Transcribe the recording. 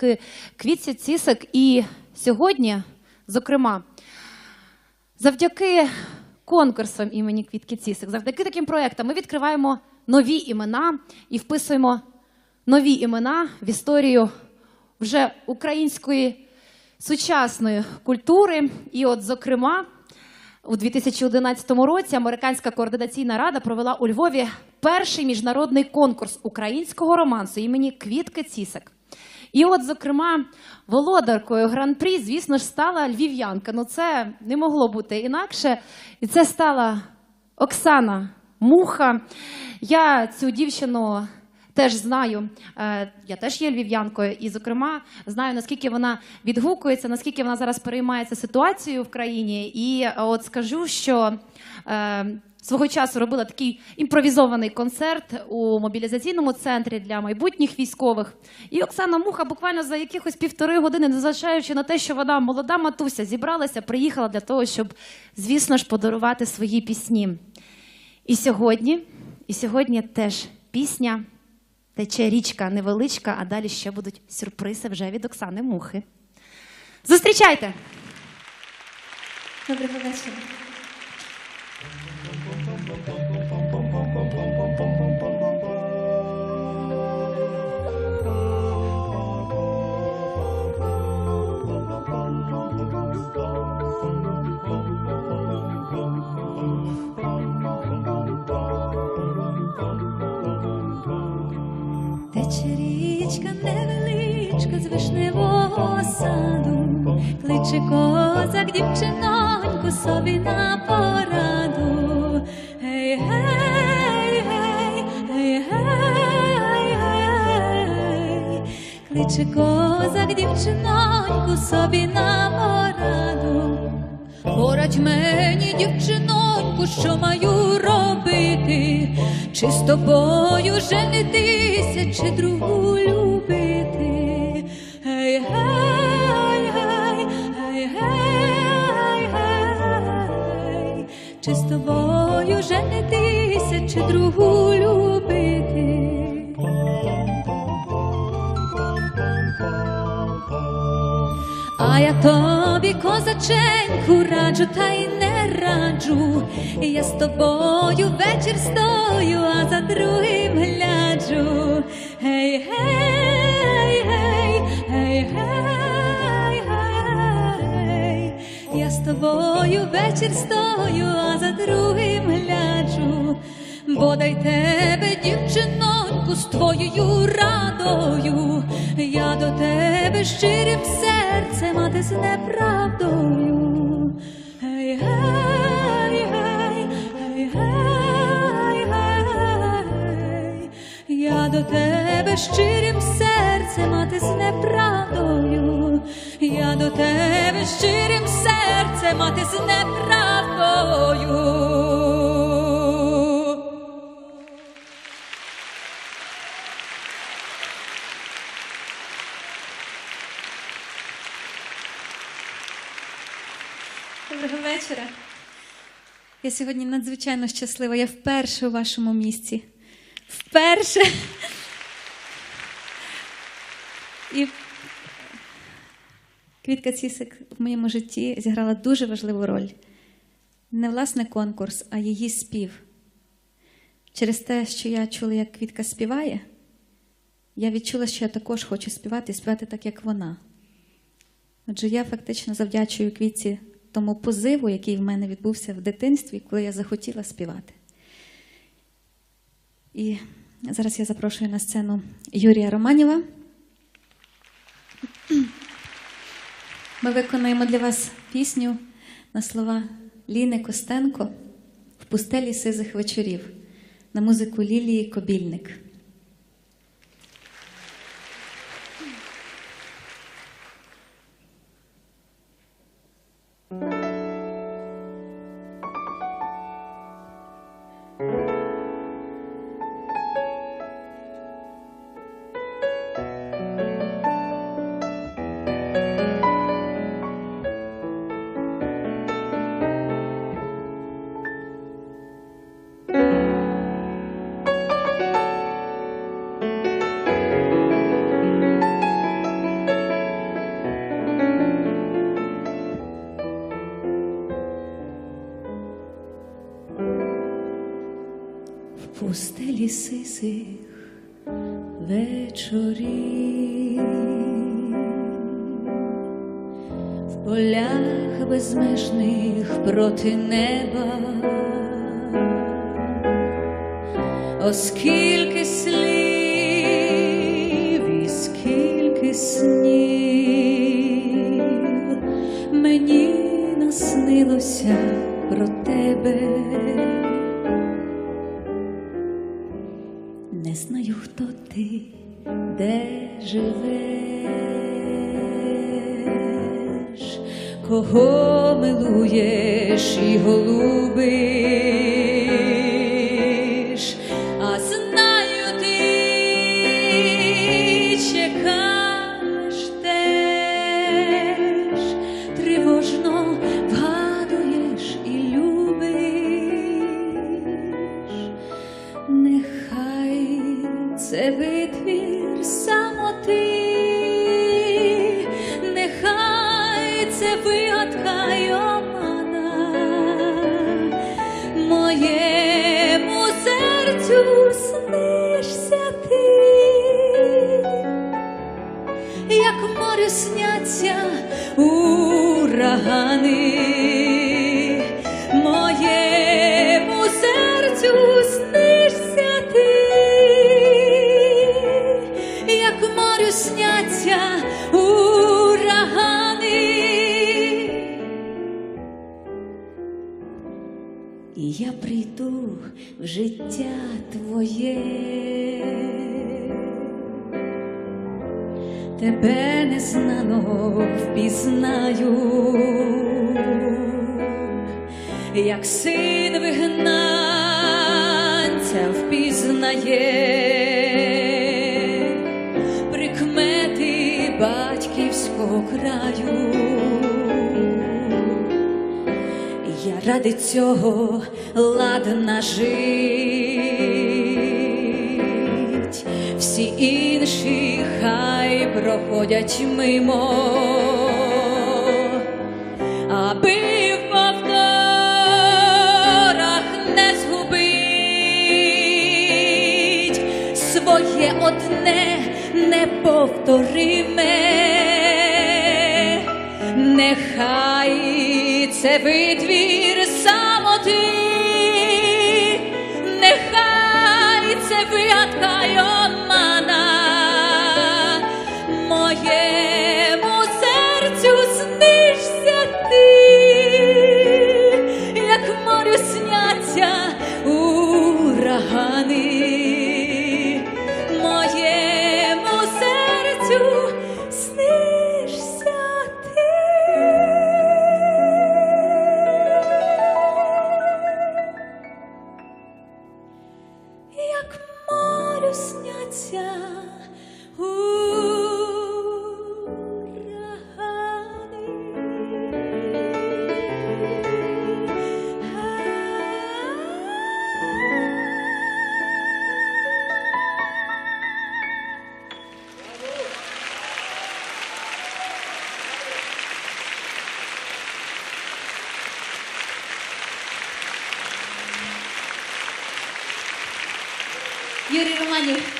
завдяки Квітці Цісик. І сьогодні, зокрема, завдяки конкурсам імені Квітки Цісик, завдяки таким проектам, ми відкриваємо нові імена і вписуємо нові імена в історію вже української сучасної культури. І, от, зокрема, у 2011 році Американська координаційна рада провела у Львові перший міжнародний конкурс українського романсу імені Квітки Цісик. І от, зокрема, володаркою гран-прі, звісно ж, стала львів'янка. Ну, це не могло бути інакше. І це стала Оксана Муха. Я цю дівчину теж знаю. Е, Я теж є львів'янкою, і, зокрема, знаю, наскільки вона відгукується, наскільки вона зараз переймається ситуацією в країні. І е, от скажу, що. е, Свого часу робила такий імпровізований концерт у мобілізаційному центрі для майбутніх військових. І Оксана Муха буквально за якихось півтори години, незважаючи на те, що вона молода матуся, зібралася, приїхала для того, щоб, звісно ж, подарувати свої пісні. І сьогодні, і сьогодні теж пісня тече річка невеличка, а далі ще будуть сюрпризи вже від Оксани Мухи. Зустрічайте! Доброго вечора. Тече річка невеличка з вишневого саду, кличе козак дівчиноньку собі на пораду. Гей, гей, гей, гей, гей, гей, кличе козак дівчиноньку собі на пораду. Порадь мені, дівчиноньку, що маю робити, чи з тобою женитися, чи другу любити. Гей, гей, гей, гей, гей, гей, чи з тобою женитися, чи другу любити. А я тобі, козаченьку, раджу та й не раджу. Я з тобою вечір стою, а за другим гляджу. Гей, гей, гей, гей, гей, гей. Я з тобою вечір стою, а за другим гляджу. Бодай тебе, дівчиноньку, з твоєю радою, я до тебе щирим серцем, а ти з неправдою. Я до тебе щирим серцем, а ти з неправдою. Я до тебе щирим серцем, а ти з неправдою. Вечора. Я сьогодні надзвичайно щаслива. Я вперше у вашому місці. Вперше. І Квітка Цісик в моєму житті зіграла дуже важливу роль. Не власне конкурс, а її спів. Через те, що я чула, як Квітка співає, я відчула, що я також хочу співати і співати так, як вона. Отже, я фактично завдячую Квітці тому позиву, який в мене відбувся в дитинстві, коли я захотіла співати. І зараз я запрошую на сцену Юрія Романєва. Ми виконуємо для вас пісню на слова Ліни Костенко в пустелі сизих вечорів на музику Лілії Кобільник. У стелі сисих вечорів, в полях безмежних проти неба, оскільки слів і скільки снів мені наснилося про тебе. Не знаю, хто ти, де живеш, кого милуєш і голубиш, моєму серцю снишся ти, як морю сняться урагани, І я прийду в життя твоє, тебе незнаного впізнаю, як син вигнанця впізнає. Прикмети батьківського краю. Ради цього ладна жить, всі інші хай проходять мимо, аби в повторах не згубить. Своє одне неповториме. Нехай це витвір самоти, нехай це вигадка Юрій Романів,